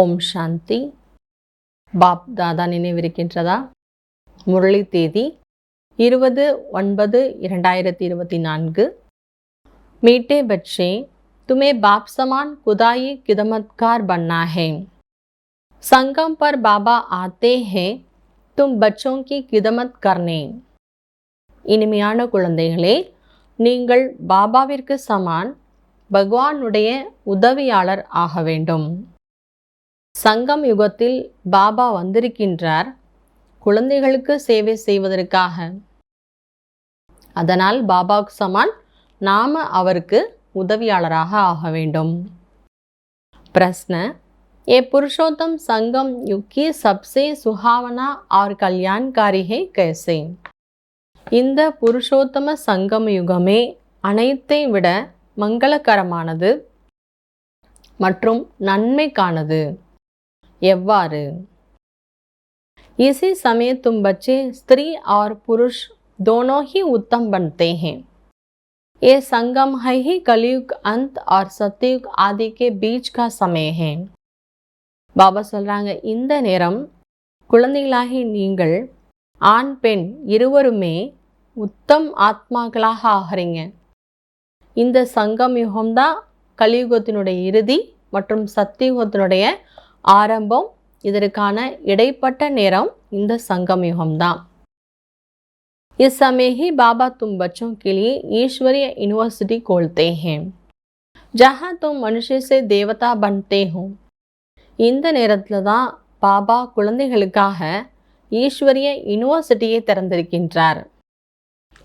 ஓம் சாந்தி. Pop தாதா நினைவிருக்கின்றதா? முரளி தேதி இருபது ஒன்பது இரண்டாயிரத்தி இருபத்தி நான்கு. மீட்டே பட்சே துமே பாப் சமான் குதாயி கிதமத்கார் பன்னா ஹே சங்கம் பர் பாபா ஆத்தே ஹே தும் பச்சோங்கி கிதமத் கர்னே இனிமையான குழந்தைகளே நீங்கள் பாபாவிற்கு சமான் பகவானுடைய உதவியாளர் ஆக வேண்டும். சங்கம் யுகத்தில் பாபா வந்திருக்கின்றார் குழந்தைகளுக்கு சேவை செய்வதற்காக அதனால் பாபாவுக்கு சமான் நாம அவருக்கு உதவியாளராக ஆக வேண்டும் प्रश्न ये पुरुषोत्तम संगम युग की सबसे सुहावना और कल्याणकारी है कैसे இந்த புருஷோத்தம சங்கம் யுகமே அனைத்தை விட மங்களகரமானது மற்றும் நன்மைக்கானது எவ்வாறு इसी समय तुम बच्चे स्त्री और पुरुष दोनों ही उत्तम बनते हैं ये संगम है ही कलयुग अंत और सतयुग आदि के बीच का समय है பாபா சொல்கிறாங்க இந்த நேரம் குழந்தைகளாகி நீங்கள் ஆண் பெண் இருவருமே உத்தம் ஆத்மாக்களாக ஆகிறீங்க இந்த சங்கம் யுகம்தான் கலியுகத்தினுடைய இறுதி மற்றும் சத்தியுகத்தினுடைய ஆரம்பம் இதற்கான இடைப்பட்ட நேரம் இந்த संगम युगम தான் इस समय ही बाबा तुम बच्चों के लिए ईश्वरीय यूनिवर्सिटी खोलते हैं जहाँ तुम मनुष्य से देवता बनते हो இந்த நேரத்தில் தான் பாபா குழந்தைகளுக்காக ஈஸ்வரிய யூனிவர்சிட்டியை திறந்திருக்கின்றார்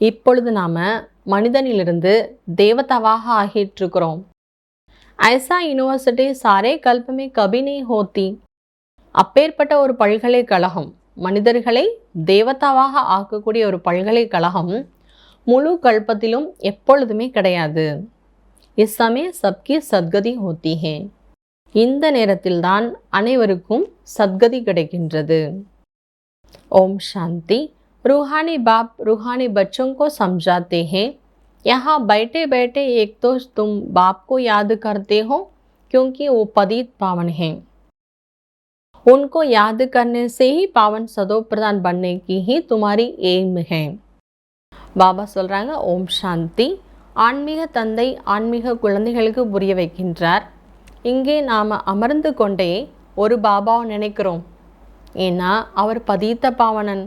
இப்பொழுது நாம் மனிதனிலிருந்து தேவதாவாக ஆகிட்டிருக்கிறோம் ஐசா யூனிவர்சிட்டி சாரே கல்பமே கபினி ஹோத்தி அப்பேற்பட்ட ஒரு பல்கலைக்கழகம் மனிதர்களை தேவதாவாக ஆக்கக்கூடிய ஒரு பல்கலைக்கழகம் முழு கல்பத்திலும் எப்பொழுதுமே கிடையாது இஸ்ஸமே சப்கி சத்கதி ஹோத்தி ஹே இந்த நேரத்தில்தான் அனைவருக்கும் சத்கதி கிடைக்கின்றது ओम शांति रूहानी बाप रूहानी बच्चों को समझाते हैं यहाँ बैठे बैठे एक तो तुम बाप को याद करते हो क्योंकि वो पतित पावन हैं उनको याद करने से ही पावन सदो प्रधान बनने की ही तुम्हारी एम है பாபா சொல்கிறாங்க ஓம் சாந்தி ஆன்மீக தந்தை ஆன்மீக குழந்தைகளுக்கு புரிய வைக்கின்றார் இங்கே நாம் அமர்ந்து கொண்டே ஒரு பாபாவை நினைக்கிறோம் ஏன்னா அவர் பதித்த பாவனன்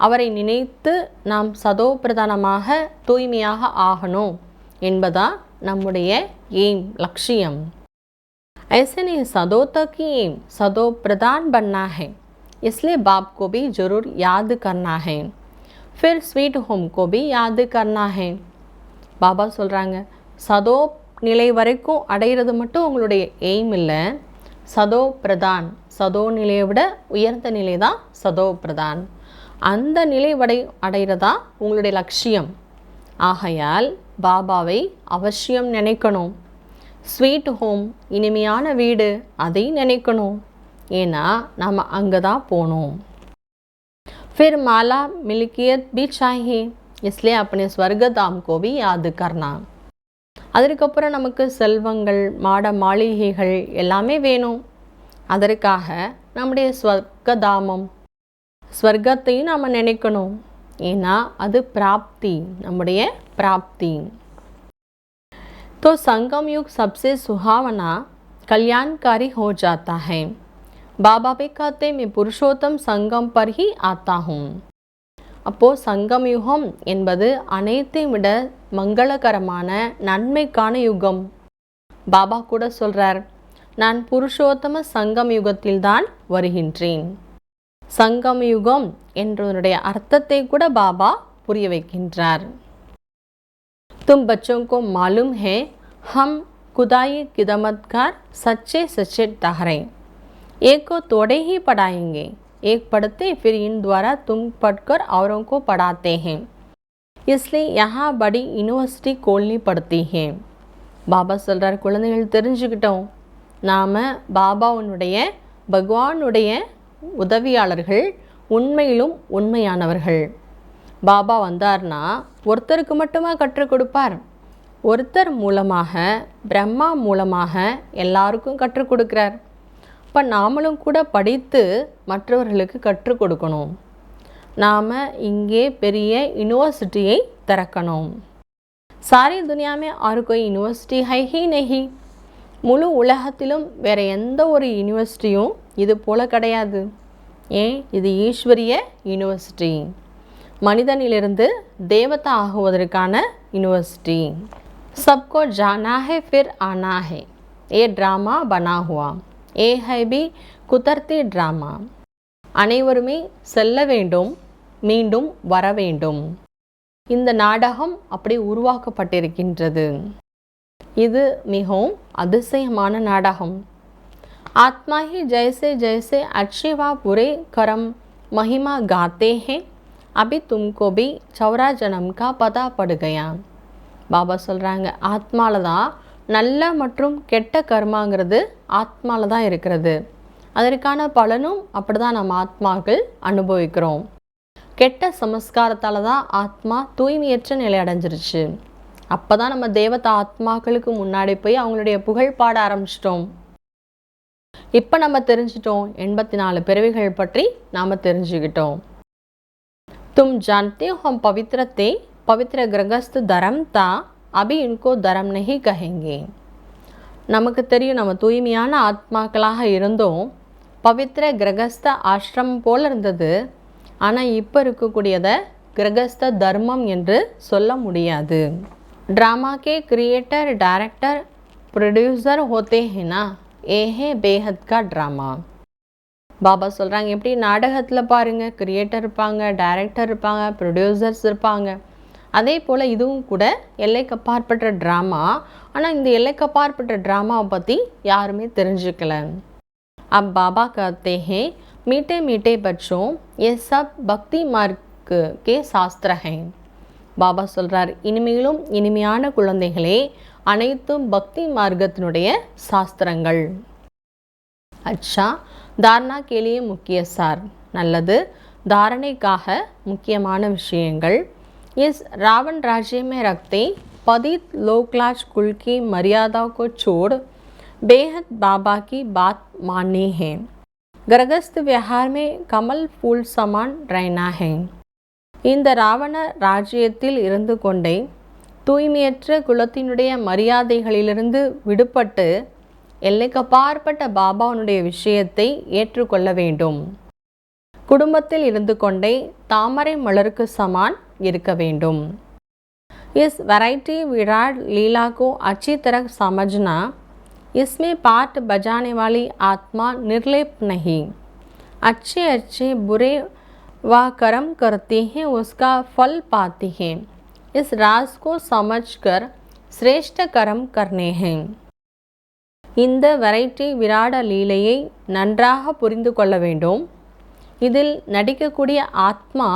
அவரை நினைத்து நாம் சதோ பிரதானமாக தூய்மையாக ஆகணும் என்பதா நம்முடைய எய்ம் லட்சியம் ऐसे नहीं सदो तक ही एम सदो प्रदान बनना है इसलिए बाप को भी ज़रूर याद करना है फिर स्वीट होम को भी याद करना है பாபா சொல்கிறாங்க சதோ நிலை வரைக்கும் அடையிறது மட்டும் உங்களுடைய எய்ம் இல்லை சதோ பிரதான் சதோ நிலையை விட உயர்ந்த நிலை தான் சதோ பிரதான் அந்த நிலை வடை அடைகிறதா உங்களுடைய லட்சியம் ஆகையால் பாபாவை அவசியம் நினைக்கணும் ஸ்வீட் ஹோம் இனிமையான வீடு அதை நினைக்கணும் ஏன்னா நாம் அங்கே தான் போகணும் फिर माला मिल्कियत भी चाहिए इसलिए अपने स्वर्गधाम को भी याद करना அதற்கப்புறம் நமக்கு செல்வங்கள் மாட மாளிகைகள் எல்லாமே வேணும் அதற்காக நம்முடைய ஸ்வர்க்கதாமம் ஸ்வர்க்கத்தையும் நாம் நினைக்கணும் ஏன்னா அது பிராப்தி நம்முடைய பிராப்தி तो संगम युग सबसे सुहावना कल्याणकारी हो जाता है बाबा भी कहते मैं पुरुषोत्तम संगम पर ही आता हूँ அப்போ சங்கம் யுகம் என்பது அனைத்தையும் விட மங்களகரமான நன்மைக்கான யுகம் பாபா கூட சொல்றார் நான் புருஷோத்தம சங்கம் யுகத்தில்தான் வருகின்றேன் சங்கம் யுகம் என்றதனுடைய அர்த்தத்தை கூட பாபா புரிய வைக்கின்றார் तुम बच्चों को मालूम है हम खुदाई किदमतकार सच्चे सच्चे ठहरे एक को तोड़े ही पढ़ाएंगे एक पढ़ते फिर इन द्वारा तुम पढ़कर औरों को पढ़ाते हैं इसलिए यहाँ बड़ी யூனிவர்சிட்டி खोलनी पड़ती है பாபா சொல்கிறார் குழந்தைகள் தெரிஞ்சுக்கிட்டோம் நாம் பாபாவுனுடைய பகவானுடைய உதவியாளர்கள் உண்மையிலும் உண்மையானவர்கள் பாபா வந்தார்னா ஒருத்தருக்கு மட்டுமா கற்றுக் கொடுப்பார் ஒருத்தர் மூலமாக பிரம்மா மூலமாக எல்லாருக்கும் கற்றுக் கொடுக்கிறார் இப்போ நாமளும் கூட படித்து மற்றவர்களுக்கு கற்றுக் கொடுக்கணும் நாம் இங்கே பெரிய யூனிவர்சிட்டியை திறக்கணும் சாரி துனியா में और कोई यूनिवर्सिटी है ही नहीं முழு உலகத்திலும் வேறு எந்த ஒரு யூனிவர்சிட்டியும் இது போல கிடையாது ஏன் இது ஈஸ்வரிய யூனிவர்சிட்டி மனிதனிலிருந்து தேவதா ஆகுவதற்கான யூனிவர்சிட்டி सबको जाना है फिर आना है ये ड्रामा बना हुआ ये है भी குதர்த்தி ட்ராமா அனைவருமே செல்ல வேண்டும் மீண்டும் வர வேண்டும் இந்த நாடகம் அப்படி உருவாக்கப்பட்டிருக்கின்றது இது மிகவும் அதிசயமான நாடகம் आत्मा ही जैसे जैसे अच्छे व बुरे कर्म महिमा गाते हैं अभी तुमको भी चौरा जन्म का पता पड़ गया பாபா சொல்கிறாங்க ஆத்மாவில் தான் நல்ல மற்றும் கெட்ட கர்மாங்கிறது ஆத்மாவில் தான் இருக்கிறது அதற்கான பலனும் அப்படி தான் நம்ம ஆத்மாக்கள் அனுபவிக்கிறோம் கெட்ட சமஸ்காரத்தால் தான் ஆத்மா தூய்மையற்ற நிலை அடைஞ்சிருச்சு அப்போ தான் நம்ம தேவதா ஆத்மாக்களுக்கு முன்னாடி போய் அவங்களுடைய புகழ் பாட ஆரம்பிச்சிட்டோம் இப்போ நம்ம தெரிஞ்சிட்டோம் எண்பத்தி நாலு பிறவிகள் பற்றி நாம் தெரிஞ்சுக்கிட்டோம் तुम जानते हो हम पवित्र थे पवित्र गृहस्थ धर्म था अभी इनको धर्म नहीं कहेंगे நமக்கு தெரியும் நம்ம தூய்மையான ஆத்மாக்களாக இருந்தோம் பவித்திர கிரகஸ்த ஆசிரமம் போல் இருந்தது ஆனால் இப்போ இருக்கக்கூடியதை கிரகஸ்த தர்மம் என்று சொல்ல முடியாது ड्रामा के क्रिएटर डायरेक्टर प्रोड्यूसर होते हैं ना ये है बेहद का ड्रामा பாபா சொல்கிறாங்க எப்படி நாடகத்தில் பாருங்கள் கிரியேட்டர் இருப்பாங்க டைரக்டர் இருப்பாங்க ப்ரொடியூசர்ஸ் இருப்பாங்க அதே போல் இதுவும் கூட எல்லைக்கு அப்பாற்பட்ட ட்ராமா ஆனால் இந்த எல்லைக்கு அப்பாற்பட்ட ட்ராமாவை பற்றி யாருமே தெரிஞ்சுக்கல अब बाबा कहते हैं मीठे मीठे बच्चों ये सब भक्ति मार्ग के शास्त्र हैं பாபா சொல்கிறார் இனிமையிலும் இனிமையான குழந்தைகளே அனைத்தும் பக்தி மார்க்கத்தினுடைய சாஸ்திரங்கள். அச்சா தாரணா கேளியே முக்கிய சார். நல்லது தாரணைக்காக முக்கியமான விஷயங்கள். इस ராவண் राज्य में रखते पतित लोकलाज कुल की मर्यादा को छोड़ बेहद बाबा की बात माननी है गरगस्त विहार में कमल फूल समान இந்த ராவண ராஜ்யத்தில் இருந்து கொண்டே தூய்மையற்ற குலத்தினுடைய மரியாதைகளிலிருந்து விடுபட்டு எல்லைக்கப்பாற்பட்ட பாபாவுடைய விஷயத்தை ஏற்றுக்கொள்ள வேண்டும் குடும்பத்தில் இருந்து கொண்டே தாமரை மலருக்கு சமான் இருக்க வேண்டும் इस वैरायटी विराट लीला को अच्छी तरह समझना इसमें पाठ बजाने वाली आत्मा निर्लेप नहीं अच्छे अच्छे बुरे व कर्म करते हैं उसका फल पाते हैं इस राज को समझकर श्रेष्ठ कर्म करने हैं இந்த வெரைட்டி விராட லீலையை நன்றாக புரிந்து கொள்ள வேண்டும் இதில் நடிக்கக்கூடிய ஆத்மா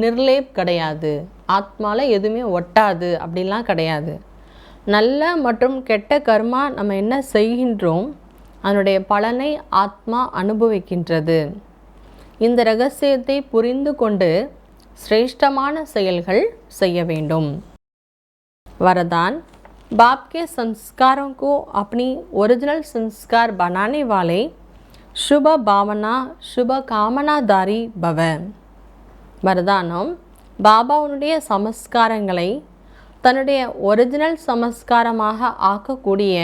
நிர்லேப் கிடையாது ஆத்மாவில் எதுவுமே ஒட்டாது அப்படிலாம் கிடையாது நல்ல மற்றும் கெட்ட கர்மா நம்ம என்ன செய்கின்றோம் அதனுடைய பலனை ஆத்மா அனுபவிக்கின்றது இந்த ரகசியத்தை புரிந்து கொண்டு சிரேஷ்டமான செயல்கள் செய்ய வேண்டும் वरदान बाप के संस्कारों को अपनी ओरिजिनल संस्कार बनाने वाले शुभ भावना शुभ காமனாதாரி பவ வரதானம் பாபாவுடைய சமஸ்காரங்களை தன்னுடைய ஒரிஜினல் சமஸ்காரமாக ஆக்கக்கூடிய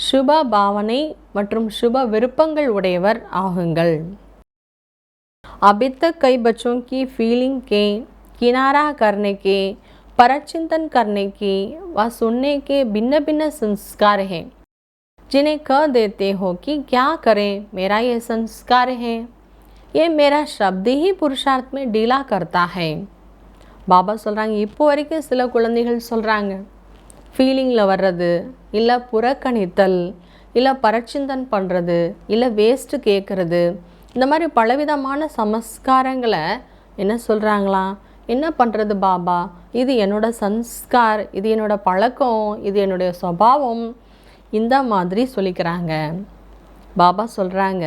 சுப பாவனை மற்றும் சுப விருப்பங்கள் உடையவர் ஆகுங்கள் अभी तक कई बच्चों की फीलिंग के किनारा करने के परचिंतन करने के व सुनने के भिन्न भिन्न संस्कार हैं जिन्हें कह देते हो कि क्या करें मेरा ये संस्कार है ये मेरा शब्द ही पुरुषार्थ में डीला करता है பாபா சொல்கிறாங்க இப்போ வரைக்கும் சில குழந்தைகள் சொல்கிறாங்க ஃபீலிங்கில் வர்றது இல்லை புறக்கணித்தல் இல்லை பரச்சிந்தன் பண்ணுறது இல்லை வேஸ்ட்டு கேட்குறது இந்த மாதிரி பலவிதமான சமஸ்காரங்களை என்ன சொல்கிறாங்களாம் என்ன பண்ணுறது பாபா? இது என்னோட சன்ஸ்கார் இது என்னோட பழக்கம் இது என்னுடைய சுபாவம். இந்த மாதிரி சொல்லிக்கிறாங்க. பாபா சொல்கிறாங்க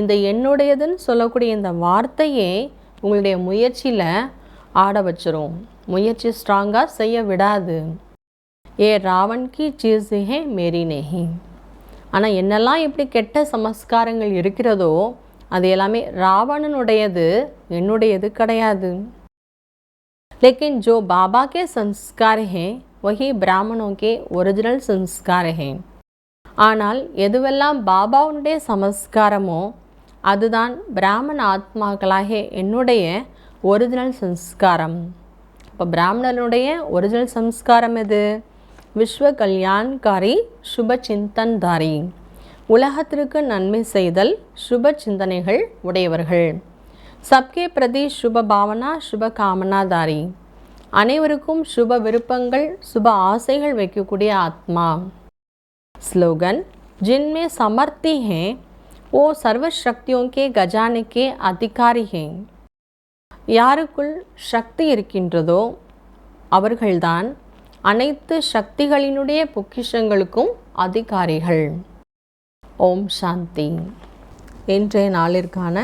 இந்த என்னுடையதுன்னு சொல்லக்கூடிய இந்த வார்த்தையே உங்களுடைய முயற்சியில் ஆட வச்சிரும். முயற்சி ஸ்ட்ராங்காக செய்ய விடாது. ஏ ராவன் கி சீஸ் ஹே மேரி நெஹி. ஆனால் என்னெல்லாம் எப்படி கெட்ட சமஸ்காரங்கள் இருக்கிறதோ அது எல்லாமே ராவணனுடையது என்னுடையது கிடையாது लेकिन जो बाबा के संस्कार हैं वही பிராமணோं के ஒரிஜினல் संस्कार हैं ஆனால் எதுவெல்லாம் பாபாவுடைய சமஸ்காரமோ அதுதான் பிராமண ஆத்மாக்களாகிய என்னுடைய ஒரிஜினல் சம்ஸ்காரம் இப்போ பிராமணனுடைய ஒரிஜினல் சம்ஸ்காரம் எது விஸ்வ கல்யாண்காரி சுப சிந்தன்தாரி உலகத்திற்கு நன்மை செய்தல் சுப சிந்தனைகள் உடையவர்கள் சப்கே பிரதி சுப பாவனா சுப காமனாதாரி அனைவருக்கும் சுப விருப்பங்கள் சுப ஆசைகள் வைக்கக்கூடிய ஆத்மா स्लोगन जिनमें समर्थी हैं वो सर्वशक्तियों के गजाने के अधिकारी हैं யாருக்குள் சக்தி இருக்கின்றதோ அவர்கள்தான் அனைத்து சக்திகளினுடைய பொக்கிஷங்களுக்கும் அதிகாரிகள் ஓம் சாந்தி இன்றைய நாளிற்கான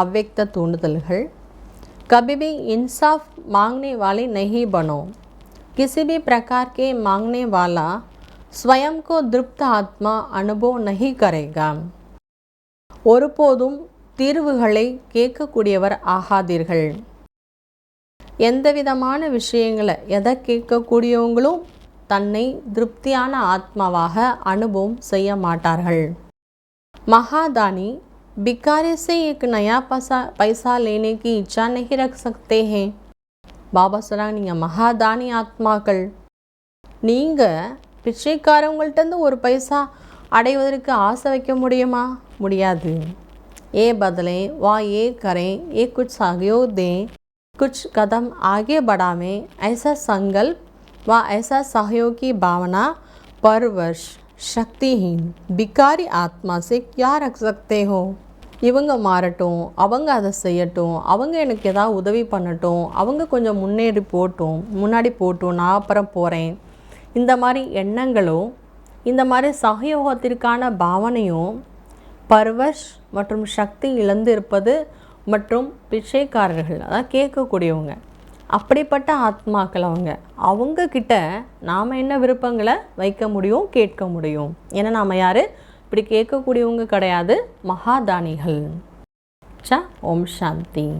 அவ்வக்த தூண்டுதல்கள் कभी भी इंसाफ मांगने वाले नहीं बनो किसी भी प्रकार के मांगने वाला स्वयं को திருப்த ஆத்மா அனுபவம் நகி கரேகா ஒருபோதும் தீர்வுகளை கேட்கக்கூடியவர் ஆகாதீர்கள் எந்த விதமான விஷயங்களை எதை கேட்கக்கூடியவங்களும் தன்னை திருப்தியான ஆத்மாவாக அனுபவம் செய்ய மாட்டார்கள் महादानी भिखारी से एक नया पैसा पैसा लेने की इच्छा नहीं रख सकते हैं பாபா சொல்கிறாங்க நீங்கள் மகாதானி ஆத்மாக்கள் நீங்கள் பிச்சைக்காரவங்கள்ட்டேருந்து ஒரு பைசா அடைவதற்கு ஆசை வைக்க முடியுமா முடியாது ஏ बदलें वा ये करें ये कुछ सहयोग दें कुछ कदम आगे बढ़ावें ऐसा संकल्प व ऐसा सहयोग की भावना पर वर्ष சக்திஹீன் பிக்காரி ஆத்மா சேக் யார் சக்தேகோ இவங்க மாறட்டும் அவங்க அதை செய்யட்டும் அவங்க எனக்கு எதாவது உதவி பண்ணட்டும் அவங்க கொஞ்சம் முன்னேறி போட்டும் முன்னாடி போட்டும் நான் அப்புறம் போகிறேன் இந்த மாதிரி எண்ணங்களும் இந்த மாதிரி சகயோகத்திற்கான பாவனையும் பர்வஷ் மற்றும் சக்தி இழந்து இருப்பது மற்றும் பிச்சைக்காரர்கள் அதான் கேட்கக்கூடியவங்க அப்படிப்பட்ட ஆத்மாக்கள் அவங்க. அவங்கக்கிட்ட நாம் என்ன விருப்பங்களை வைக்க முடியும் கேட்க முடியும். ஏன்னா நாம் யார்? இப்படி கேட்கக்கூடியவங்க கிடையாது. மகாதானிகள். சா ஓம் சாந்தி.